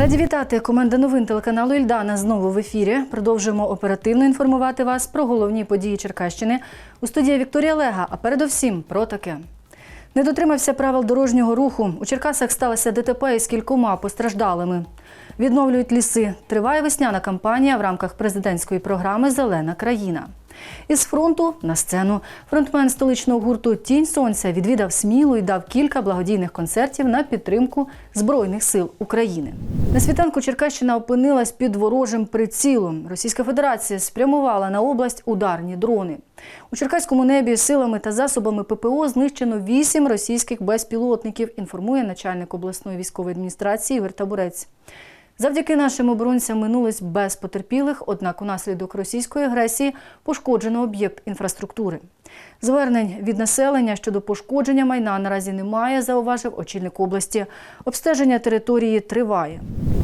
Раді вітати. Команда новин телеканалу Ільдана знову в ефірі. Продовжуємо оперативно інформувати вас про головні події Черкащини. У студії Вікторія Лега. А передовсім про таке. Не дотримався правил дорожнього руху. У Черкасах сталося ДТП із кількома постраждалими. Відновлюють ліси. Триває весняна кампанія в рамках президентської програми Зелена країна. Із фронту на сцену фронтмен столичного гурту Тінь Сонця відвідав Смілу і дав кілька благодійних концертів на підтримку Збройних сил України. На світанку Черкащина опинилась під ворожим прицілом. Російська Федерація спрямувала на область ударні дрони. У Черкаському небі силами та засобами ППО знищено вісім російських безпілотників. Інформує начальник обласної військової адміністрації Ігор. Завдяки нашим оборонцям минулось без потерпілих, однак унаслідок російської агресії пошкоджено об'єкт інфраструктури. Звернень від населення щодо пошкодження майна наразі немає, зауважив очільник області. Обстеження території триває.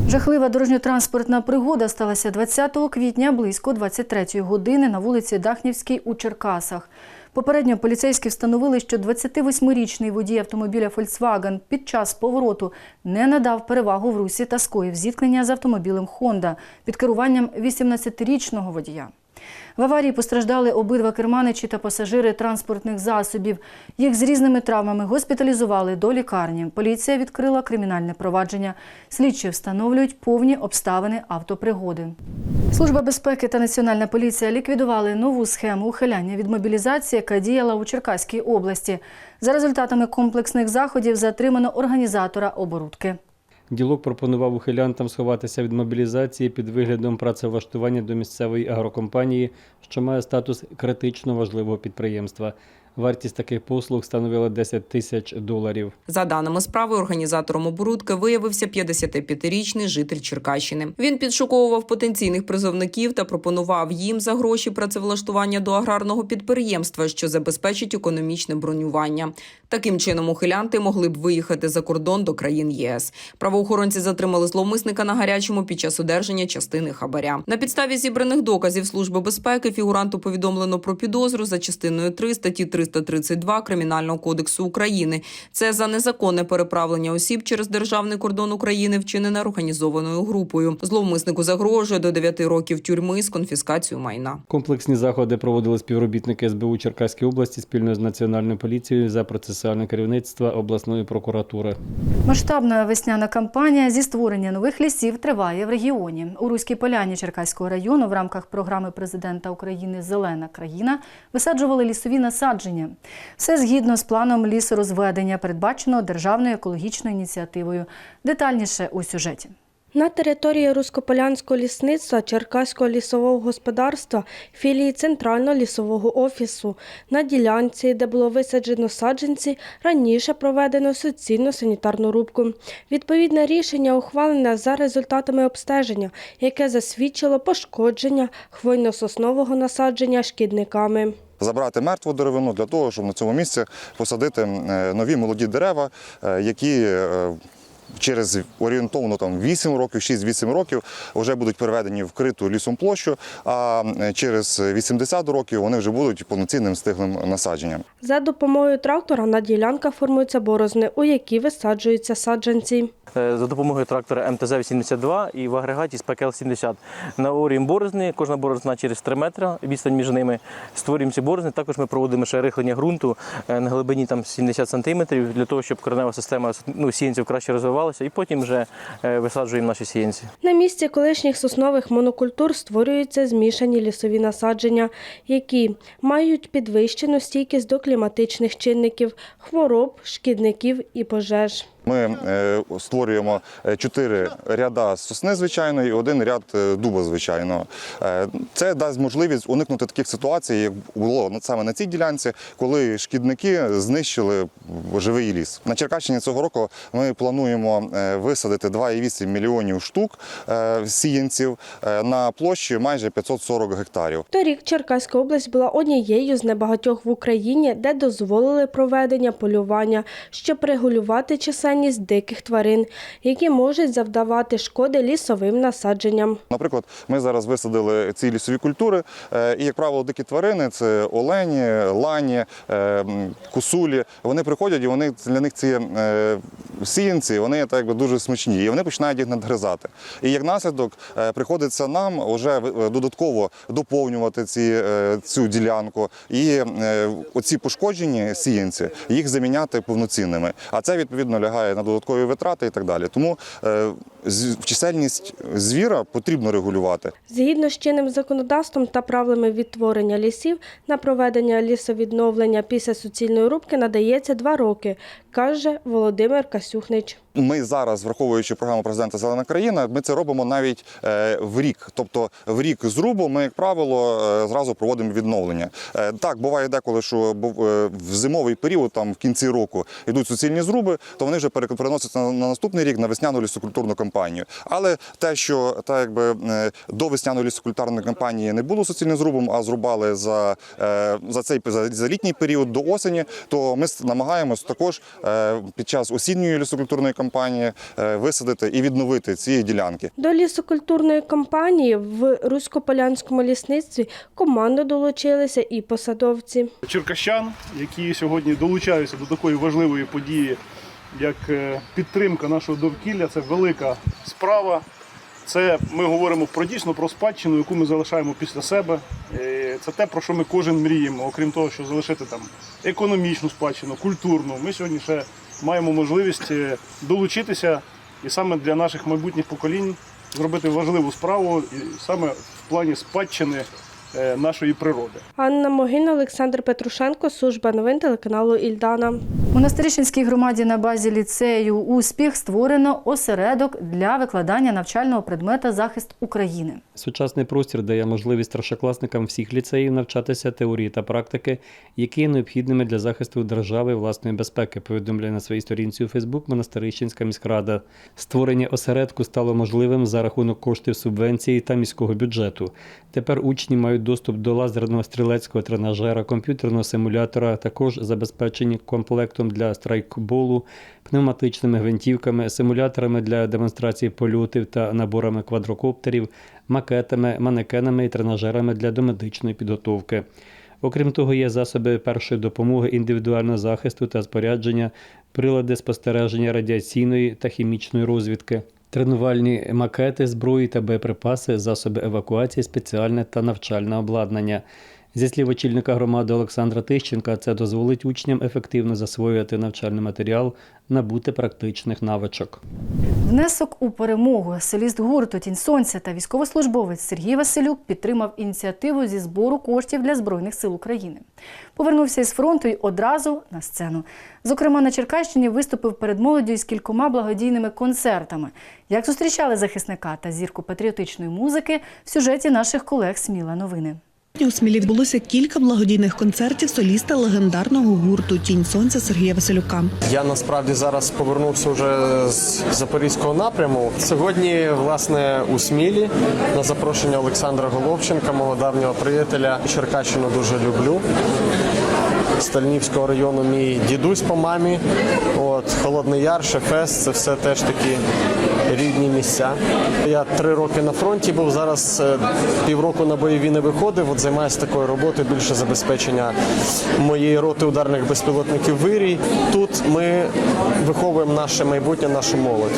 Жахлива дорожньо-транспортна пригода сталася 20 квітня близько 23 години на вулиці Дахнівській у Черкасах. Попередньо поліцейські встановили, що 28-річний водій автомобіля Volkswagen під час повороту не надав перевагу в русі та скоїв зіткнення з автомобілем Honda під керуванням 18-річного водія. В аварії постраждали обидва керманичі та пасажири транспортних засобів. Їх з різними травмами госпіталізували до лікарні. Поліція відкрила кримінальне провадження. Слідчі встановлюють повні обставини автопригоди. Служба безпеки та національна поліція ліквідували нову схему ухиляння від мобілізації, яка діяла у Черкаській області. За результатами комплексних заходів затримано організатора оборудки. Ділок пропонував ухилянтам сховатися від мобілізації під виглядом працевлаштування до місцевої агрокомпанії, що має статус критично важливого підприємства. Вартість таких послуг становила 10 тисяч доларів. За даними справи, організатором оборудки виявився 55-річний житель Черкащини. Він підшуковував потенційних призовників та пропонував їм за гроші працевлаштування до аграрного підприємства, що забезпечить економічне бронювання. Таким чином, ухилянти могли б виїхати за кордон до країн ЄС. Правоохоронці затримали зловмисника на гарячому під час одержання частини хабаря. На підставі зібраних доказів служби безпеки фігуранту повідомлено про підозру за частиною 3 статті 332 Кримінального кодексу України. Це за незаконне переправлення осіб через державний кордон України, вчинене організованою групою. Зловмиснику загрожує до 9 років тюрми з конфіскацією майна. Комплексні заходи проводили співробітники СБУ Черкаської області спільно з національною поліцією за процесуальне керівництво обласної прокуратури. Масштабна весняна кампанія зі створення нових лісів триває в регіоні. У Руській Поляні Черкаського району в рамках програми президента України Зелена країна висаджували лісові насадження. Все згідно з планом лісорозведення, передбачено державною екологічною ініціативою. Детальніше у сюжеті. На території Руськополянського лісництва Черкаського лісового господарства філії Центрального лісового офісу на ділянці, де було висаджено саджанці, раніше проведено суцільну санітарну рубку. Відповідне рішення ухвалене за результатами обстеження, яке засвідчило пошкодження хвойно-соснового насадження шкідниками. Забрати мертву деревину для того, щоб на цьому місці посадити е, нові молоді дерева, е, які е, через орієнтовно там 8 років, 6-8 років вже будуть переведені в криту лісом площу, а е, через 80 років вони вже будуть повноцінним стиглим насадженням. За допомогою трактора на ділянках формуються борозни, у які висаджуються саджанці. Е, за допомогою трактора МТЗ-82 і в агрегаті з ПКЛ-70. Наорюємо борозни, кожна борозна через 3 метри, відстань між ними. Створюємо ці борозни. Також ми проводимо ще рихлення ґрунту е, на глибині там 70 см, для того, щоб коренева система ну, сіянців краще розвивалася, і потім вже е, висаджуємо наші сіянці. На місці колишніх соснових монокультур створюються змішані лісові насадження, які мають підвищену стійкість до кліматичних чинників, хвороб, шкідників і пожеж. Ми е, створюємо е, чотири ряда сосни звичайної і один ряд е, дуба звичайного. Це дасть можливість уникнути таких ситуацій, як було саме на цій ділянці, коли шкідники знищили живий ліс. На Черкащині цього року ми плануємо висадити 2,8 мільйонів штук сіянців на площі майже 540 гектарів. Торік Черкаська область була однією з небагатьох в Україні, де дозволили проведення полювання, щоб регулювати чисельність наявність диких тварин, які можуть завдавати шкоди лісовим насадженням. Наприклад, ми зараз висадили ці лісові культури, е, і, як правило, дикі тварини це олені, лані, е, кусулі. Вони приходять і вони для них ці е, сіянці вони так якби дуже смачні, і вони починають їх надгризати. І як наслідок приходиться нам вже додатково доповнювати ці, цю ділянку і оці пошкоджені сіянці їх заміняти повноцінними. А це відповідно лягає на додаткові витрати і так далі. Тому е, чисельність звіра потрібно регулювати. Згідно з чинним законодавством та правилами відтворення лісів, на проведення лісовідновлення після суцільної рубки надається два роки, каже Володимир Касюхнич. Ми зараз, враховуючи програму президента Зелена країна, ми це робимо навіть е, в рік. Тобто в рік зрубу ми, як правило, е, зразу проводимо відновлення. Е, Так, буває деколи, що в зимовий період, там в кінці року, йдуть суцільні зруби, то вони вже переносяться на, на наступний рік на весняну лісокультурну кампанію. Але те, що та якби до весняної лісокультурної кампанії не було суцільним зрубом, а зрубали за, за цей за, літній період до осені, то ми намагаємось також під час осінньої лісокультурної кампанії е, висадити і відновити ці ділянки. До лісокультурної кампанії в Руськополянському лісництві команду долучилися і посадовці. черкащан, які сьогодні долучаються до такої важливої події, як е, підтримка нашого довкілля. Це велика справа. Це ми говоримо про дійсно про спадщину, яку ми залишаємо після себе. Е, Це те, про що ми кожен мріємо, окрім того, що залишити там економічну спадщину, культурну. Ми сьогодні ще маємо можливість е, долучитися і саме для наших майбутніх поколінь зробити важливу справу, і саме в плані спадщини нашої природи. Анна Могина, Олександр Петрушенко, служба новин телеканалу Ільдана. У Монастирищенській громаді на базі ліцею Успіх створено осередок для викладання навчального предмета захист України. Сучасний простір дає можливість старшокласникам всіх ліцеїв навчатися теорії та практики, які є необхідними для захисту держави і власної безпеки, повідомляє на своїй сторінці у Фейсбук Монастирищенська міськрада. Створення осередку стало можливим за рахунок коштів субвенції та міського бюджету. Тепер учні мають доступ до лазерного стрілецького тренажера, комп'ютерного симулятора, також забезпечені комплектом для страйкболу, пневматичними гвинтівками, симуляторами для демонстрації польотів та наборами квадрокоптерів, макетами, манекенами і тренажерами для домедичної підготовки. Окрім того, є засоби першої допомоги, індивідуального захисту та спорядження, прилади спостереження радіаційної та хімічної розвідки, тренувальні макети, зброї та боєприпаси, засоби евакуації, спеціальне та навчальне обладнання. Зі слів очільника громади Олександра Тищенка, це дозволить учням ефективно засвоювати навчальний матеріал, набути практичних навичок. Внесок у перемогу соліст гурту Тінь Сонця та військовослужбовець Сергій Василюк підтримав ініціативу зі збору коштів для Збройних сил України. Повернувся із фронту й одразу на сцену. Зокрема, на Черкащині виступив перед молоддю із кількома благодійними концертами. Як зустрічали захисника та зірку патріотичної музики в сюжеті наших колег Сміла новини. У Смілі відбулося кілька благодійних концертів соліста легендарного гурту Тінь сонця Сергія Василюка. Я насправді зараз повернувся вже з запорізького напряму. Сьогодні, власне, у Смілі на запрошення Олександра Головченка, мого давнього приятеля. Черкащину дуже люблю. Стальнівського району мій дідусь по мамі. От Холодний Яр, Шефест, це все теж такі рідні місця. Я три роки на фронті був. Зараз е, півроку на бойові не виходив. От займаюся такою роботою більше забезпечення моєї роти ударних безпілотників вирій. Тут ми виховуємо наше майбутнє, нашу молодь.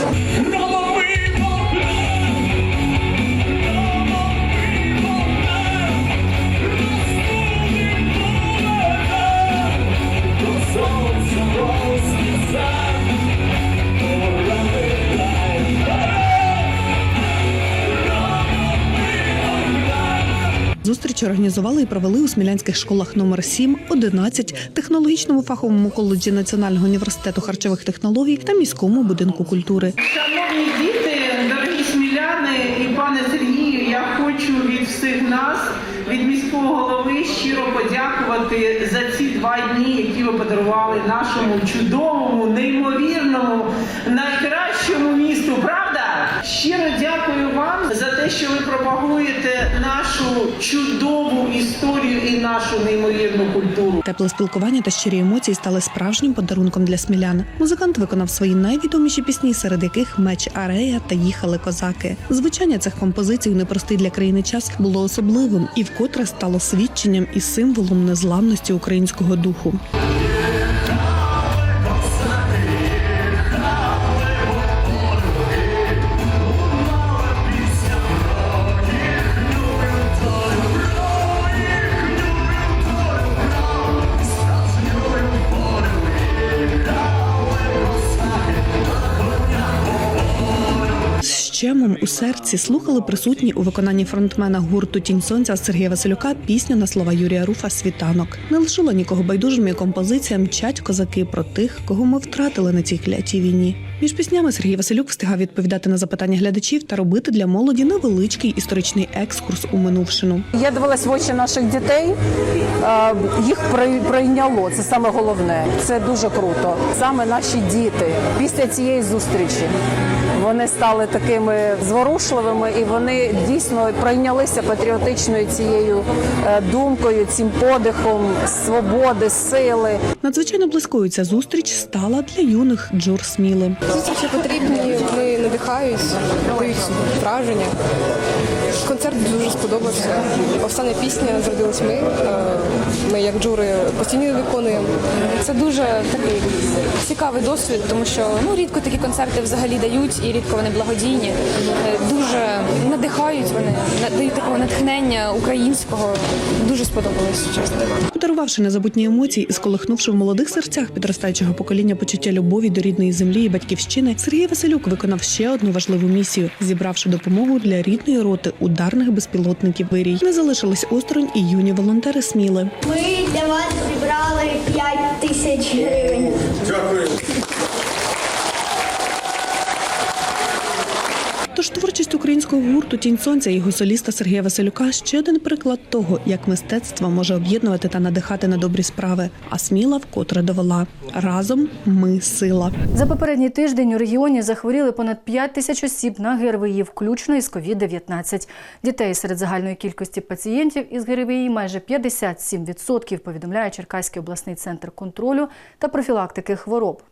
Зустріч організували і провели у смілянських школах номер 7, 11, технологічному фаховому коледжі Національного університету харчових технологій та міському будинку культури. Шановні діти, дорогі сміляни і пане Сергію, я хочу від всіх нас, від міського голови, щиро подякувати за ці два дні, які ви подарували нашому чудовому, неймовірному, найкращому місту. Правда? Щиро дякую вам за те, що ви пропагуєте чудову історію і нашу неймовірну культуру. Тепле спілкування та щирі емоції стали справжнім подарунком для смілян. Музикант виконав свої найвідоміші пісні, серед яких меч Арея та їхали козаки. Звучання цих композицій непростий для країни час було особливим і вкотре стало свідченням і символом незламності українського духу. У слухали присутні у виконанні фронтмена гурту Тінь сонця Сергія Василюка пісню на слова Юрія Руфа Світанок. Не лишила нікого байдужими композиція мчать козаки про тих, кого ми втратили на цій клятій війні. Між піснями Сергій Василюк встигав відповідати на запитання глядачів та робити для молоді невеличкий історичний екскурс у минувшину. Я дивилась в очі наших дітей. Їх прийняло. Це саме головне. Це дуже круто. Саме наші діти після цієї зустрічі вони стали такими зворушливими і вони дійсно прийнялися патріотичною цією е, думкою, цим подихом свободи, сили. Надзвичайно близькою ця зустріч стала для юних Джур Сміли. Зустрічі потрібні, вони надихають, дають враження. Концерт дуже сподобався. Остання пісня зродилась ми. Е, Ми як джури постійно виконуємо. Це дуже такий цікавий досвід, тому що ну рідко такі концерти взагалі дають, і рідко вони благодійні. Е, Дуже надихають вони, на- дають такого натхнення українського. Дуже сподобалось, чесно. Подарувавши незабутні емоції і сколихнувши в молодих серцях підростаючого покоління почуття любові до рідної землі і батьківщини, Сергій Василюк виконав ще одну важливу місію, зібравши допомогу для рідної роти ударних безпілотників вирій. Не залишились осторонь і юні волонтери сміли. Ми для вас зібрали 5 тисяч гривень. Тож творчість українського гурту Тінь сонця і його соліста Сергія Василюка ще один приклад того, як мистецтво може об'єднувати та надихати на добрі справи. А сміла вкотре довела разом ми сила. За попередній тиждень у регіоні захворіли понад 5 тисяч осіб на ГРВІ, включно із COVID-19. Дітей серед загальної кількості пацієнтів із ГРВІ майже 57%, повідомляє Черкаський обласний центр контролю та профілактики хвороб.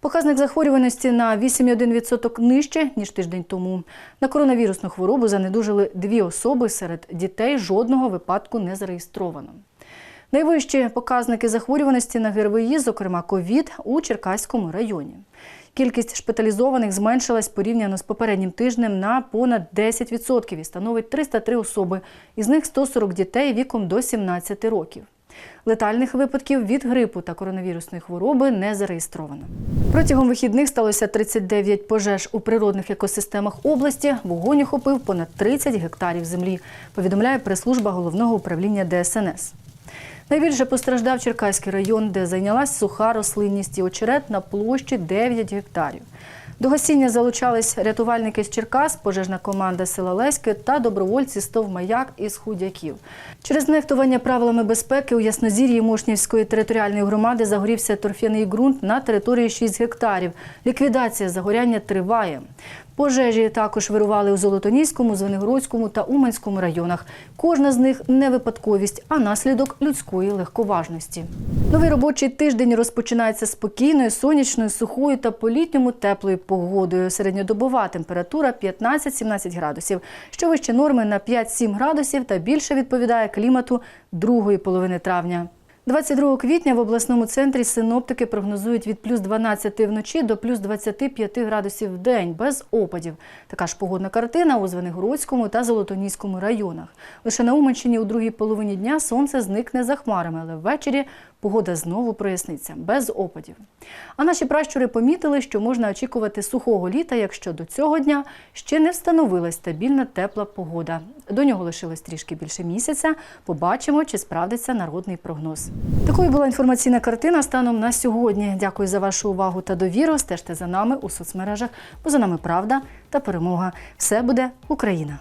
Показник захворюваності на 8,1% нижче, ніж тиждень тому. На коронавірусну хворобу занедужили дві особи, серед дітей жодного випадку не зареєстровано. Найвищі показники захворюваності на ГРВІ, зокрема ковід, у Черкаському районі. Кількість шпиталізованих зменшилась порівняно з попереднім тижнем на понад 10% і становить 303 особи, із них 140 дітей віком до 17 років. Летальних випадків від грипу та коронавірусної хвороби не зареєстровано. Протягом вихідних сталося 39 пожеж у природних екосистемах області. Вогонь охопив понад 30 гектарів землі, повідомляє прес-служба головного управління ДСНС. Найбільше постраждав Черкаський район, де зайнялась суха рослинність і очерет на площі 9 гектарів. До гасіння залучались рятувальники з Черкас, пожежна команда села Леське та добровольці «Стовмаяк» із Худяків. Через нехтування правилами безпеки у Яснозір'ї Мошнівської територіальної громади загорівся торфяний ґрунт на території 6 гектарів. Ліквідація загоряння триває. Пожежі також вирували у Золотоніському, Звенигородському та Уманському районах. Кожна з них не випадковість, а наслідок людської легковажності. Новий робочий тиждень розпочинається спокійною, сонячною, сухою та по-літньому теплою погодою. Середньодобова температура 15-17 градусів, що вище норми на 5-7 градусів та більше відповідає клімату другої половини травня. 22 квітня в обласному центрі синоптики прогнозують від плюс 12 вночі до плюс 25 градусів в день без опадів. Така ж погодна картина у Звенигородському та Золотоніському районах. Лише на Уманщині у другій половині дня сонце зникне за хмарами, але ввечері погода знову проясниться без опадів. А наші пращури помітили, що можна очікувати сухого літа, якщо до цього дня ще не встановилась стабільна тепла погода. До нього лишилось трішки більше місяця. Побачимо, чи справдиться народний прогноз. Такою була інформаційна картина станом на сьогодні. Дякую за вашу увагу та довіру. Стежте за нами у соцмережах, бо за нами правда та перемога. Все буде Україна!